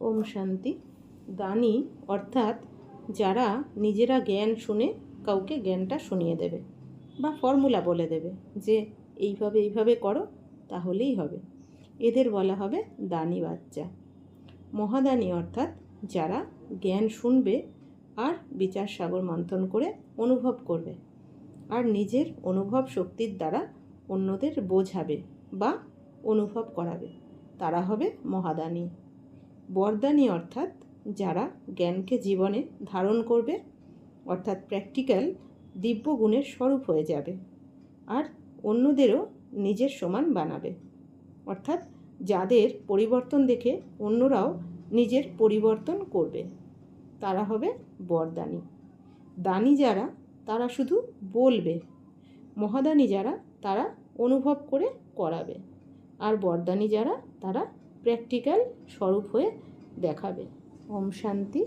ওম শান্তি। দানি অর্থাৎ যারা নিজেরা জ্ঞান শুনে কাউকে জ্ঞানটা শুনিয়ে দেবে বা ফর্মুলা বলে দেবে যে এইভাবে এইভাবে করো, তাহলেই হবে। এদের বলা হবে দানি বাচ্চা। মহাদানি অর্থাৎ যারা জ্ঞান শুনবে আর বিচার সাগর মন্থন করে অনুভব করবে আর নিজের অনুভব শক্তির দ্বারা অন্যদের বোঝাবে বা অনুভব করাবে, তারা হবে মহাদানী। বরদানী অর্থাৎ যারা জ্ঞানকে জীবনে ধারণ করবে, অর্থাৎ প্র্যাকটিক্যাল দিব্য গুণের স্বরূপ হয়ে যাবে আর অন্যদেরও নিজের সমান বানাবে। অর্থাৎ যাদের পরিবর্তন দেখে অন্যরাও নিজের পরিবর্তন করবে, তারা হবে বরদানি। দানি যারা, তারা শুধু বলবে। মহাদানি যারা, তারা অনুভব করে করাবে। আর বরদানি যারা, তারা প্র্যাকটিক্যাল স্বরূপ হয়ে দেখাবে। ওম শান্তি।